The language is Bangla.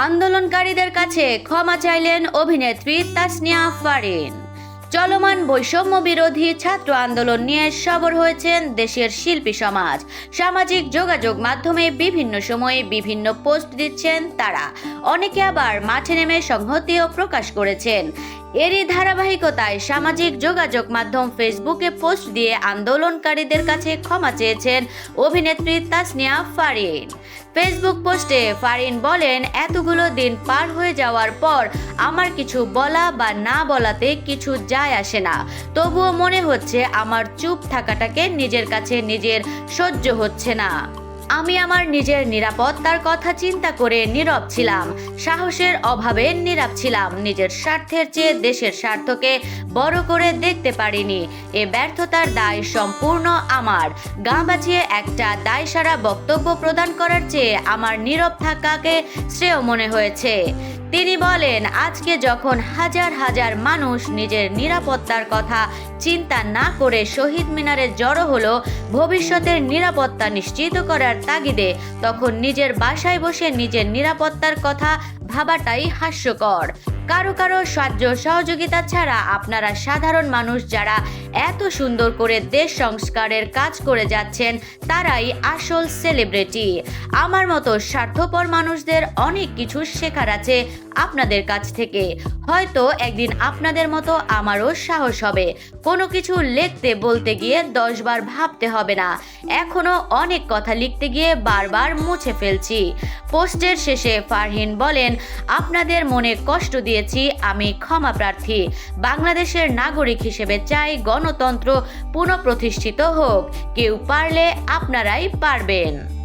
আন্দোলনকারীদের কাছে ক্ষমা চাইলেন অভিনেত্রী তাসনিয়া ফারিন চলমান বৈষম্য বিরোধী ছাত্র আন্দোলন নিয়ে সবর হয়েছেন দেশের শিল্পী সমাজ। সামাজিক যোগাযোগ মাধ্যমে বিভিন্ন সময়ে বিভিন্ন পোস্ট দিচ্ছেন তারা। অনেকে আবার মাঠে নেমে সংহতিও প্রকাশ করেছেন। এরই ধারাবাহিকতায় সামাজিক যোগাযোগ মাধ্যম ফেসবুকে পোস্ট দিয়ে আন্দোলনকারীদের কাছে ক্ষমা চেয়েছেন অভিনেত্রী তাসনিয়া ফারিন ফেসবুক পোস্টে ফারিন বলেন, এতগুলো দিন পার হয়ে যাওয়ার পর আমার কিছু বলা বা না বলাতে কিছু যায় আসে না। তবুও মনে হচ্ছে আমার চুপ থাকাটাকে নিজের কাছে নিজের সহ্য হচ্ছে না। আমি আমার নিজের নিরাপত্তার কথা চিন্তা করে নীরব ছিলাম। সাহসের অভাবে নীরব ছিলাম। নিজের স্বার্থের চেয়ে দেশের স্বার্থকে বড় করে দেখতে পারিনি। এ ব্যর্থতার দায় সম্পূর্ণ আমার। গা বাঁচিয়ে একটা দায় সারা বক্তব্য প্রদান করার চেয়ে আমার নীরব থাকাকে শ্রেয় মনে হয়েছে। তিনি বলেন, আজকে যখন হাজার হাজার মানুষ নিজের নিরাপত্তার কথা চিন্তা না করে শহীদ মিনারে জড়ো হলো, ভবিষ্যতের নিরাপত্তা নিশ্চিত করার তাগিদে, তখন নিজের বাসায় বসে নিজের নিরাপত্তার কথা ভাবাটাই হাস্যকর। কারও কারও সাহায্য সহযোগিতা ছাড়া আপনারা সাধারণ মানুষ যারা এত সুন্দর করে দেশ সংস্কারের কাজ করে যাচ্ছেন, তারাই আসল সেলিব্রিটি আমার মতো স্বার্থপর মানুষদের অনেক কিছু শেখার আছে আপনাদের কাছ থেকে। হয়তো একদিন আপনাদের মতো আমারও সাহস হবে। কোনো কিছু লিখতে বলতে গিয়ে দশবার ভাবতে হবে না। এখনও অনেক কথা লিখতে গিয়ে বারবার মুছে ফেলছি। পোস্টের শেষে ফারহিন বলেন, আপনাদের মনে কষ্ট দিয়েছি, আমি ক্ষমা প্রার্থী। বাংলাদেশের নাগরিক হিসেবে চাই গণতন্ত্র পুনঃপ্রতিষ্ঠিত হোক। কেউ পারলে আপনারাই পারবেন।